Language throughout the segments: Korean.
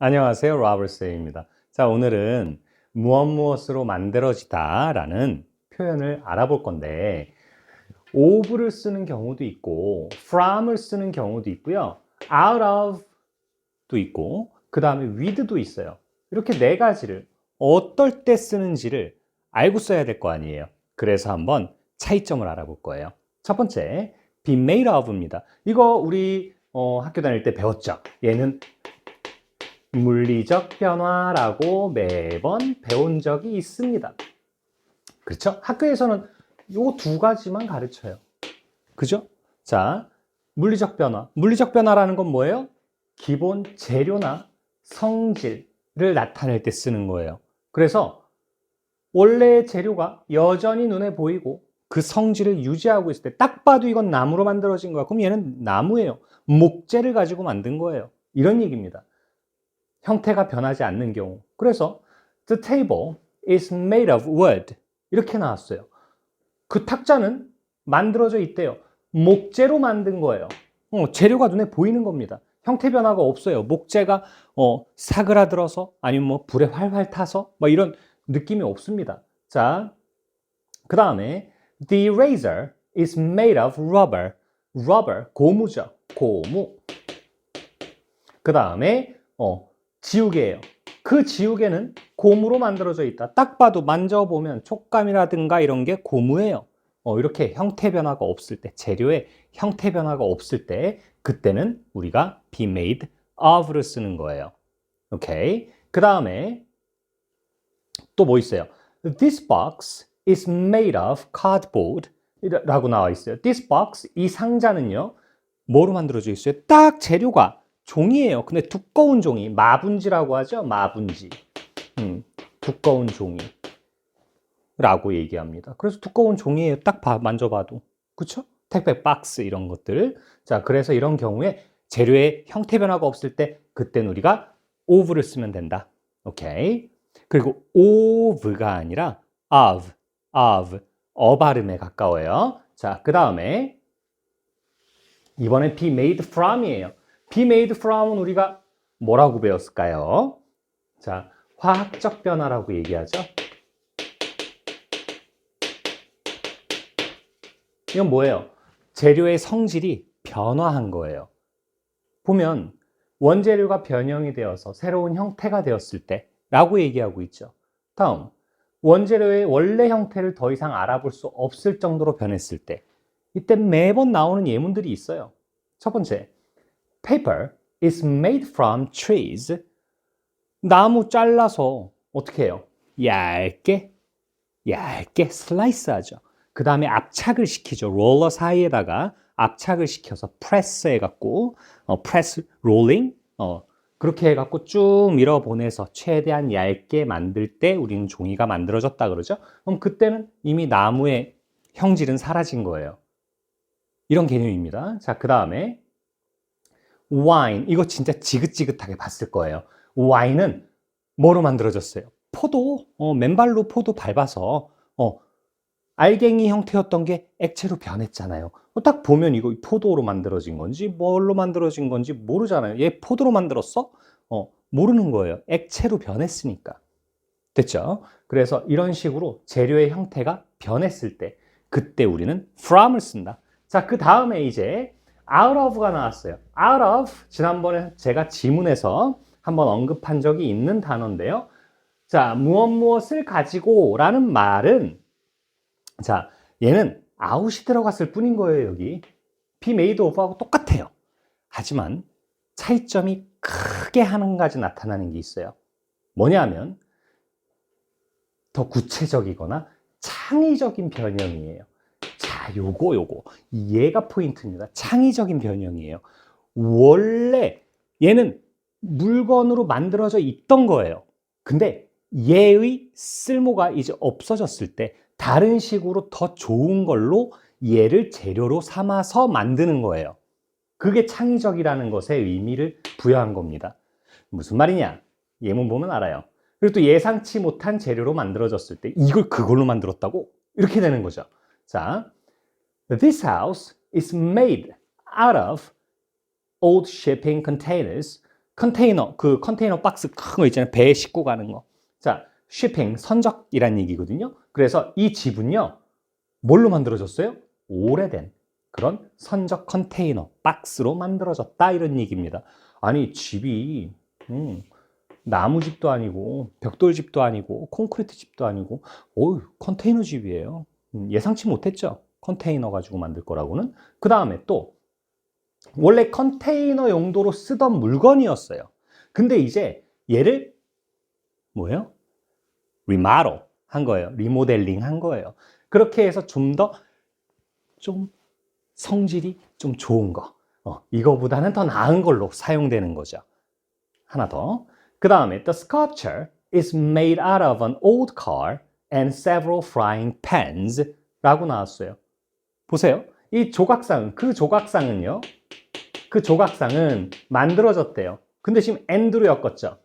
안녕하세요. 로버트쌤입니다. 자, 오늘은 무엇 무엇으로 만들어지다 라는 표현을 알아볼 건데, of를 쓰는 경우도 있고, from을 쓰는 경우도 있고요. out of도 있고, 그 다음에 with도 있어요. 이렇게 네 가지를 어떨 때 쓰는지를 알고 써야 될 거 아니에요. 그래서 한번 차이점을 알아볼 거예요. 첫 번째, be made of입니다. 이거 우리 어, 학교 다닐 때 배웠죠. 얘는 물리적 변화라고 매번 배운 적이 있습니다. 그렇죠? 학교에서는 요 두 가지만 가르쳐요. 그죠? 자, 물리적 변화. 물리적 변화라는 건 뭐예요? 기본 재료나 성질을 나타낼 때 쓰는 거예요. 그래서 원래의 재료가 여전히 눈에 보이고 그 성질을 유지하고 있을 때 딱 봐도 이건 나무로 만들어진 거야. 그럼 얘는 나무예요. 목재를 가지고 만든 거예요. 이런 얘기입니다. 형태가 변하지 않는 경우. 그래서 the table is made of wood. 이렇게 나왔어요. 그 탁자는 만들어져 있대요. 목재로 만든 거예요. 어, 재료가 눈에 보이는 겁니다. 형태 변화가 없어요. 목재가 어, 사그라들어서 아니면 뭐 불에 활활 타서 뭐 이런 느낌이 없습니다. 자, 그 다음에 the eraser is made of rubber. rubber 고무죠. 고무. 그 다음에 어, 지우개예요. 그 지우개는 고무로 만들어져 있다. 딱 봐도 만져보면 촉감이라든가 이런 게 고무예요. 어, 이렇게 형태 변화가 없을 때, 재료의 형태 변화가 없을 때, 그때는 우리가 be made of를 쓰는 거예요. 오케이. 그 다음에 또 뭐 있어요? This box is made of cardboard 라고 나와 있어요. This box, 이 상자는요, 뭐로 만들어져 있어요? 딱 재료가 종이에요. 근데 두꺼운 종이, 마분지라고 하죠. 마분지. 음, 두꺼운 종이. 라고 얘기합니다. 그래서 두꺼운 종이에요. 딱 봐, 만져봐도. 그쵸? 택배 박스 이런 것들. 자, 그래서 이런 경우에 재료의 형태 변화가 없을 때 그땐 우리가 of를 쓰면 된다. 오케이. 그리고 of가 아니라 of, of, 어 발음에 가까워요. 자, 그 다음에 이번엔 be made from이에요. Be made from은 우리가 뭐라고 배웠을까요? 자, 화학적 변화라고 얘기하죠. 이건 뭐예요? 재료의 성질이 변화한 거예요. 보면 원재료가 변형이 되어서 새로운 형태가 되었을 때 라고 얘기하고 있죠. 다음, 원재료의 원래 형태를 더 이상 알아볼 수 없을 정도로 변했을 때 이때 매번 나오는 예문들이 있어요. 첫 번째, paper is made from trees. 나무 잘라서 어떻게 해요? 얇게, 얇게 슬라이스 하죠. 그 다음에 압착을 시키죠. 롤러 사이에다가 압착을 시켜서 프레스 해갖고, 어, 프레스 롤링, 어, 그렇게 해갖고 쭉 밀어 보내서 최대한 얇게 만들 때 우리는 종이가 만들어졌다 그러죠. 그럼 그때는 이미 나무의 형질은 사라진 거예요. 이런 개념입니다. 자, 그 다음에 와인. 이거 진짜 지긋지긋하게 봤을 거예요. 와인은 뭐로 만들어졌어요? 포도. 어, 맨발로 포도 밟아서 어, 알갱이 형태였던 게 액체로 변했잖아요. 어, 딱 보면 이거 포도로 만들어진 건지 뭘로 만들어진 건지 모르잖아요. 얘 포도로 만들었어? 어, 모르는 거예요. 액체로 변했으니까. 됐죠? 그래서 이런 식으로 재료의 형태가 변했을 때 그때 우리는 from을 쓴다. 자, 그 다음에 이제 out of가 나왔어요. out of 지난번에 제가 지문에서 한번 언급한 적이 있는 단어인데요. 자, 무엇 무엇을 가지고라는 말은 자, 얘는 out이 들어갔을 뿐인 거예요, 여기. be made of하고 똑같아요. 하지만 차이점이 크게 한 가지 나타나는 게 있어요. 뭐냐면 더 구체적이거나 창의적인 변형이에요. 자, 요거 요거 얘가 포인트입니다. 창의적인 변형이에요. 원래 얘는 물건으로 만들어져 있던 거예요. 근데 얘의 쓸모가 이제 없어졌을 때 다른 식으로 더 좋은 걸로 얘를 재료로 삼아서 만드는 거예요. 그게 창의적이라는 것에 의미를 부여한 겁니다. 무슨 말이냐? 예문 보면 알아요. 그리고 또 예상치 못한 재료로 만들어졌을 때 이걸 그걸로 만들었다고? 이렇게 되는 거죠. 자, This house is made out of old shipping containers. 컨테이너, 그 컨테이너 박스 큰 거 있잖아요. 배에 싣고 가는 거. 자, shipping, 선적이란 얘기거든요. 그래서 이 집은요, 뭘로 만들어졌어요? 오래된 그런 선적 컨테이너 박스로 만들어졌다 이런 얘기입니다. 아니 집이 음, 나무 집도 아니고 벽돌 집도 아니고 콘크리트 집도 아니고 어유 컨테이너 집이에요. 음, 예상치 못했죠. 컨테이너 가지고 만들 거라고는. 그 다음에 또 원래 컨테이너 용도로 쓰던 물건이었어요. 근데 이제 얘를 뭐예요? 리마로 한 거예요. 리모델링 한 거예요. 그렇게 해서 좀더좀 성질이 좀 좋은 거. 어, 이거보다는 더 나은 걸로 사용되는 거죠. 하나 더. 그 다음에 The sculpture is made out of an old car and several frying pans 라고 나왔어요. 보세요. 이 조각상은, 그 조각상은요. 그 조각상은 만들어졌대요. 근데 지금 and로 엮었죠.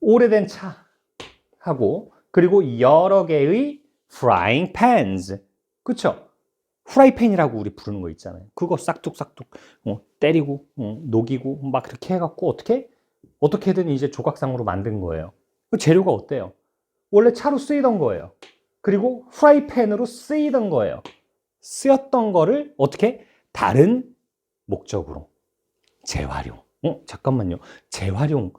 오래된 차 하고 그리고 여러 개의 frying pans. 그쵸? 후라이팬이라고 우리 부르는 거 있잖아요. 그거 싹둑싹둑 어, 때리고 어, 녹이고 막 그렇게 해갖고 어떻게 어떻게든 이제 조각상으로 만든 거예요. 그 재료가 어때요? 원래 차로 쓰이던 거예요. 그리고 후라이팬으로 쓰이던 거예요. 쓰였던 거를 어떻게 다른 목적으로 재활용. 어 잠깐만요. 재활용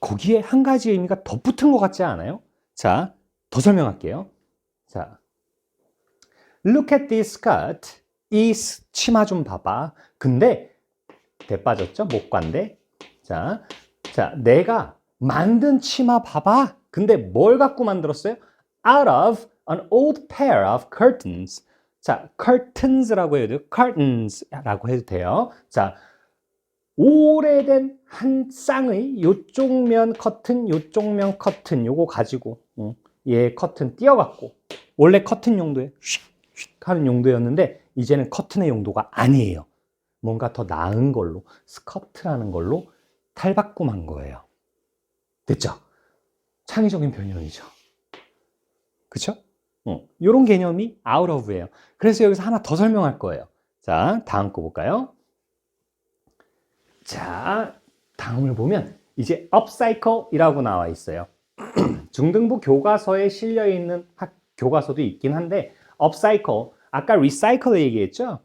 거기에 한 가지 의미가 더 붙은 것 같지 않아요? 자, 더 설명할게요. 자, Look at this skirt. 이 스- 치마 좀 봐봐. 근데 대 빠졌죠? 목관대. 자, 자, 내가 만든 치마 봐봐. 근데 뭘 갖고 만들었어요? Out of an old pair of curtains. 자, curtains라고 해도 curtains라고 해도 돼요. 자, 오래된 한 쌍의 요쪽 면 커튼, 요쪽 면 커튼 요거 가지고 응, 얘 커튼 띄어갖고 원래 커튼 용도에 휙, 휙 하는 용도였는데 이제는 커튼의 용도가 아니에요. 뭔가 더 나은 걸로 스커트라는 걸로 탈바꿈한 거예요. 됐죠? 창의적인 변형이죠. 그쵸? 어, 이런 개념이 out of예요. 그래서 여기서 하나 더 설명할 거예요. 자, 다음 거 볼까요? 자, 다음을 보면 이제 upcycle이라고 나와 있어요. 중등부 교과서에 실려 있는 학, 교과서도 있긴 한데 upcycle 아까 recycle 얘기했죠?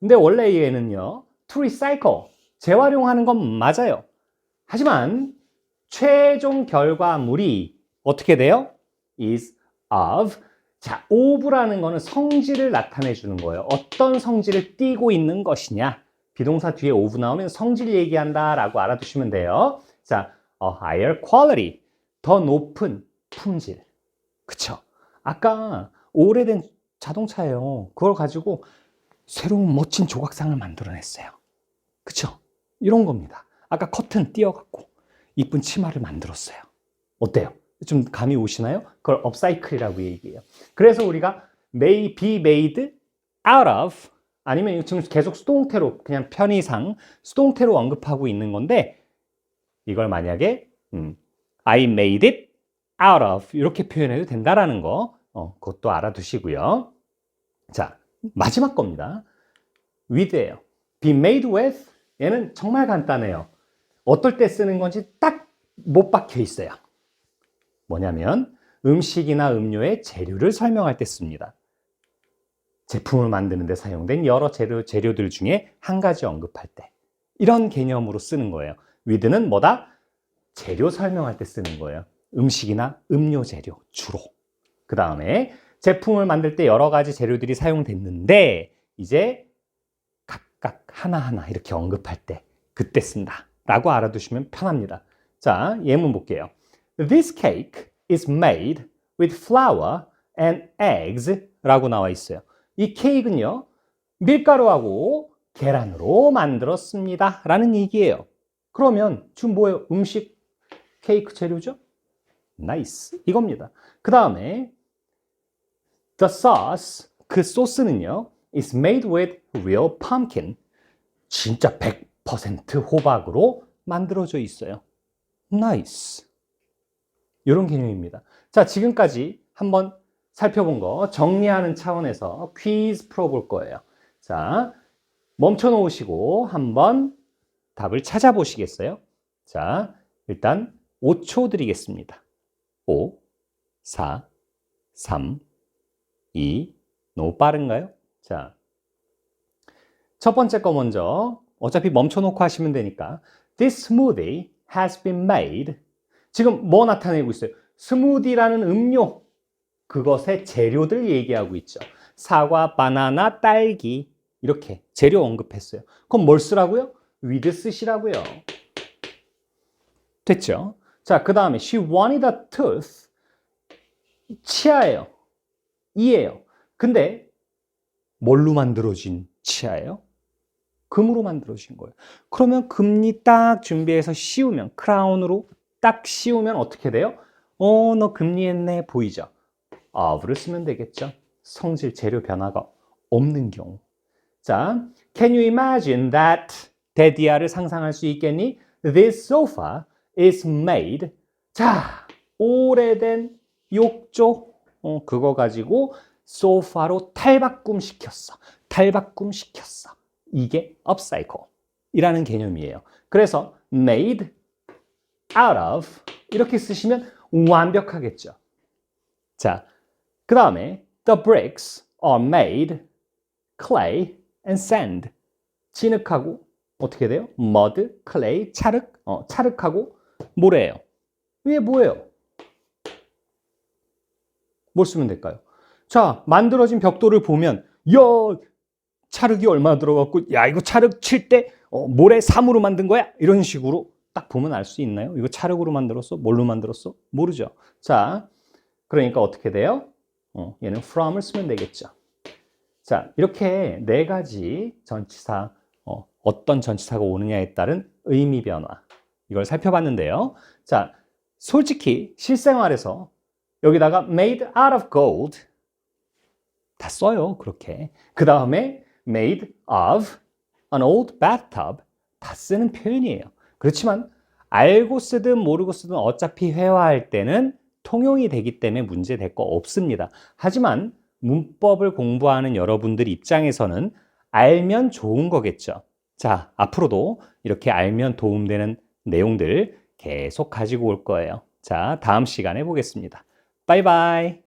근데 원래 얘는요 to recycle 재활용하는 건 맞아요. 하지만 최종 결과물이 어떻게 돼요? is of 자, of라는 거는 성질을 나타내 주는 거예요. 어떤 성질을 띠고 있는 것이냐. 비동사 뒤에 of 나오면 성질 얘기한다 라고 알아두시면 돼요. 자, a higher quality. 더 높은 품질. 그쵸? 아까 오래된 자동차예요. 그걸 가지고 새로운 멋진 조각상을 만들어냈어요. 그쵸? 이런 겁니다. 아까 커튼 띄어갖고 이쁜 치마를 만들었어요. 어때요? 좀 감이 오시나요? 그걸 업사이클이라고 얘기해요. 그래서 우리가 may be made out of 아니면 지금 계속 수동태로 그냥 편의상 수동태로 언급하고 있는 건데 이걸 만약에 음, I made it out of 이렇게 표현해도 된다라는 거 어, 그것도 알아두시고요. 자 마지막 겁니다. with예요. be made with 얘는 정말 간단해요. 어떨 때 쓰는 건지 딱 못 박혀 있어요. 뭐냐면 음식이나 음료의 재료를 설명할 때 씁니다. 제품을 만드는 데 사용된 여러 재료, 재료들 중에 한 가지 언급할 때 이런 개념으로 쓰는 거예요. with는 뭐다? 재료 설명할 때 쓰는 거예요. 음식이나 음료 재료 주로. 그 다음에 제품을 만들 때 여러 가지 재료들이 사용됐는데 이제 각각 하나하나 이렇게 언급할 때 그때 쓴다 라고 알아두시면 편합니다. 자, 예문 볼게요. This cake is made with flour and eggs 라고 나와 있어요. 이 케이크는요, 밀가루하고 계란으로 만들었습니다. 라는 얘기예요. 그러면 지금 뭐예요? 음식 케이크 재료죠? 나이스. 이겁니다. 그 다음에 the sauce, 그 소스는요, is made with real pumpkin. 진짜 100% 호박으로 만들어져 있어요. 나이스. 이런 개념입니다. 자, 지금까지 한번 살펴본 거 정리하는 차원에서 퀴즈 풀어볼 거예요. 자, 멈춰 놓으시고 한번 답을 찾아보시겠어요? 자, 일단 5초 드리겠습니다. 5, 4, 3, 2, 너무 빠른가요? 자, 첫 번째 거 먼저 어차피 멈춰놓고 하시면 되니까 This smoothie has been made 지금 뭐 나타내고 있어요? 스무디라는 음료 그것의 재료들 얘기하고 있죠. 사과, 바나나, 딸기 이렇게 재료 언급했어요. 그럼 뭘 쓰라고요? with 쓰시라고요. 됐죠? 자, 그 다음에 she wanted a tooth 치아예요. 이에요. 근데 뭘로 만들어진 치아예요? 금으로 만들어진 거예요. 그러면 금리 딱 준비해서 씌우면 크라운으로 딱 씌우면 어떻게 돼요? 어, 너 금리했네 보이죠? of를 쓰면 되겠죠. 성질 재료 변화가 없는 경우. 자, can you imagine that? 데디아를 상상할 수 있겠니? This sofa is made. 자, 오래된 욕조 어, 그거 가지고 소파로 탈바꿈 시켰어. 탈바꿈 시켰어. 이게 upcycle 이라는 개념이에요. 그래서 made out of 이렇게 쓰시면 완벽하겠죠. 자, 그 다음에 the bricks are made clay and sand. 진흙하고 어떻게 돼요? mud, clay, 찰흙, 어, 찰흙하고 모래예요. 위에 뭐예요? 뭘 쓰면 될까요? 자, 만들어진 벽돌을 보면 야, 찰흙이 얼마나 들어갔고 야, 이거 찰흙 칠때 어, 모래 삼으로 만든 거야? 이런 식으로 딱 보면 알 수 있나요? 이거 찰흙으로 만들었어? 뭘로 만들었어? 모르죠. 자, 그러니까 어떻게 돼요? 어, 얘는 from을 쓰면 되겠죠. 자, 이렇게 네 가지 전치사, 어, 어떤 전치사가 오느냐에 따른 의미 변화. 이걸 살펴봤는데요. 자, 솔직히 실생활에서 여기다가 made out of gold 다 써요. 그렇게. 그 다음에 made of an old bathtub 다 쓰는 표현이에요. 그렇지만 알고 쓰든 모르고 쓰든 어차피 회화할 때는 통용이 되기 때문에 문제 될 거 없습니다. 하지만 문법을 공부하는 여러분들 입장에서는 알면 좋은 거겠죠. 자, 앞으로도 이렇게 알면 도움되는 내용들 계속 가지고 올 거예요. 자, 다음 시간에 보겠습니다. 바이바이.